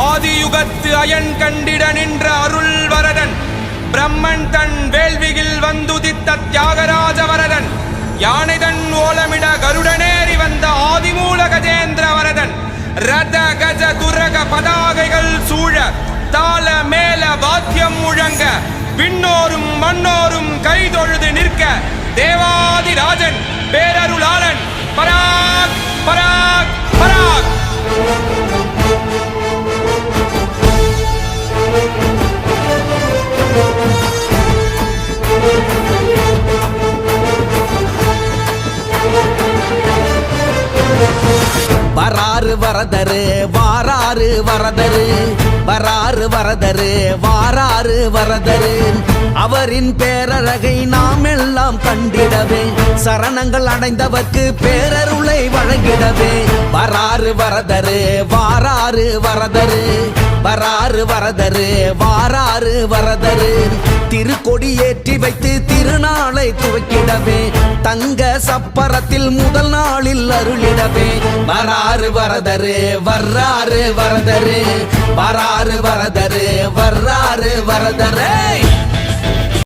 ஆதியுகத்து iron கண்டிட நின்ற அருள் வரதன் பிரம்மன் தன் வேள்வியில் வந்துதித்த தியாகராஜ வரதன் யானைதன் ஓலமிட கருடனேறி வந்த ஆதிமூல கஜேந்திர வரதன் ரத கஜ துரக பதாகைகள் சூழ தாள மேல வாத்தியம் முழங்க விண்ணோரும் மண்ணோரும் கைதொழுது நிற்க தேவாதிராஜன் பேரருளாளன் வராறு வரதரு வாராறு வரதரு வராறு வரதரு வாராறு வரதரு. அவரின் பேரழகை நாம் எல்லாம் கண்டிடவே சரணங்கள் அடைந்தவர்க்கு பேரருளை வழங்கிடவே. வராறு வரதரு வாராறு வரதரு வராறு வரதரு வாராறு வரதரு. திருக்கொடி ஏற்றி வைத்து திருநாளை துவக்கிடவே. தங்க சப்பரத்தில் முதல் நாளில் அருளிடவே. வராறு வரதரு வர்றாரு வரதரு. வராறு வரதரு வர்றாரு வரதரே.